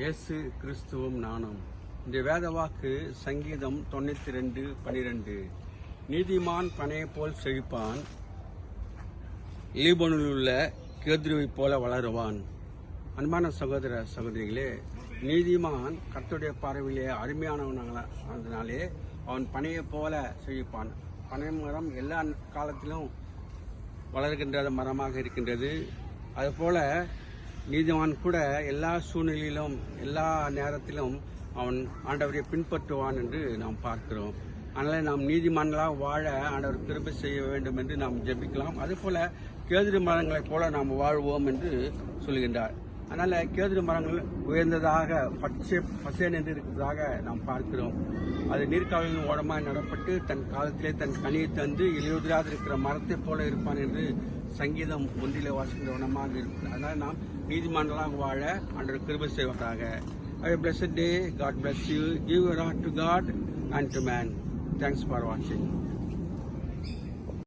இயேசு கிறிஸ்துவும் நானும். இந்த வேத வாக்கு சங்கீதம் தொண்ணூத்தி ரெண்டு பனிரெண்டு. நீதிமான் பனையை போல் செழிப்பான் லீபனில் உள்ள கேதுருவை போல வளருவான். அன்பான சகோதர சகோதரிகளே நீதிமான் கர்த்தருடைய பார்வையிலே அருமையானவனாலே அவன் பனையை போல செழிப்பான். பனை மரம் எல்லா காலத்திலும் வளர்கின்ற மரமாக இருக்கின்றது. அதுபோல நீதிமான் கூட எல்லா சூழ்நிலையிலும் எல்லா நேரத்திலும் அவன் ஆண்டவரை பின்பற்றுவான் என்று நாம் பார்க்கிறோம். அதனால் நாம் நீதிமான்களாக வாழ ஆண்டவர் திரும்ப செய்ய வேண்டும் என்று நாம் ஜெபிக்கலாம். அதுபோல கேதுரு மரங்களைப் போல நாம் வாழ்வோம் என்று சொல்கின்றார். அதனால் கேதுரு மரங்கள் உயர்ந்ததாக பச்சை பசேன் என்று இருக்கிறதாக நாம் பார்க்கிறோம். அது நீர்க்காவலின் ஓடமாய் நடப்பட்டு தன் காலத்திலே தன் கனியை தந்து இலையுதிராக இருக்கிற மரத்தைப் போல இருப்பான் என்று சங்கீதம் ஒன்றிலே வாசிக்கின்ற வனமாக இருக்கும் அதனால் நாம் நீதிமன்றங்களாக வாழ ஆண்டவர் கிருப செய்வதாக I bless the God bless you give you your heart to God and to man. Thanks.